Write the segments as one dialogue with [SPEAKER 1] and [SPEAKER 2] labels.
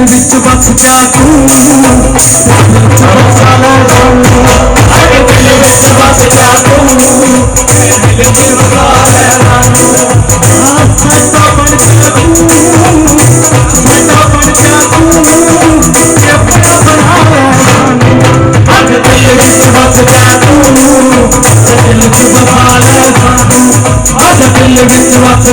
[SPEAKER 1] ਵਿੱਚ ਬਖਸ਼ਿਆ ਤੂੰ ਚਲਾ ਚਲਾ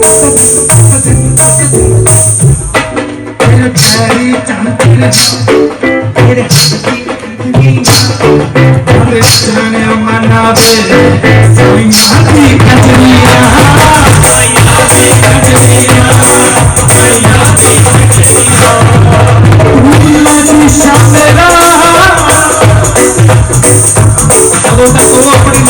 [SPEAKER 1] तेरे पैरी चांदनी तेरे तेरे जाने मना पे सोइया की कजरिया सोइया की कजरिया सोइया की कजरिया भूलना जी शाम रहा अब तक वो अपनी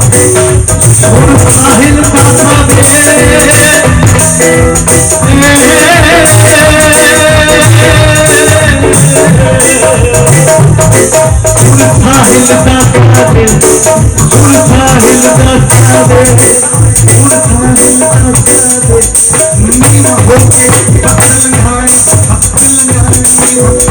[SPEAKER 1] झूठा हिलता था दिल झूठा हिलता था दिल झूठा हिलता था दिल मीना होके पतंग घाई पतंग घाई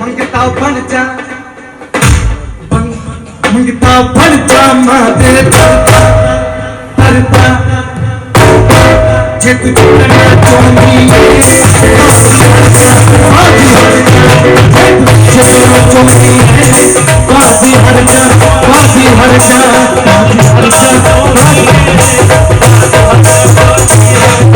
[SPEAKER 1] मंगता बन जा मंगता बन जा मादे तरता जे कुछ करना तो नहीं वासी हर जा वासी हर जा वासी हर जा। Yeah.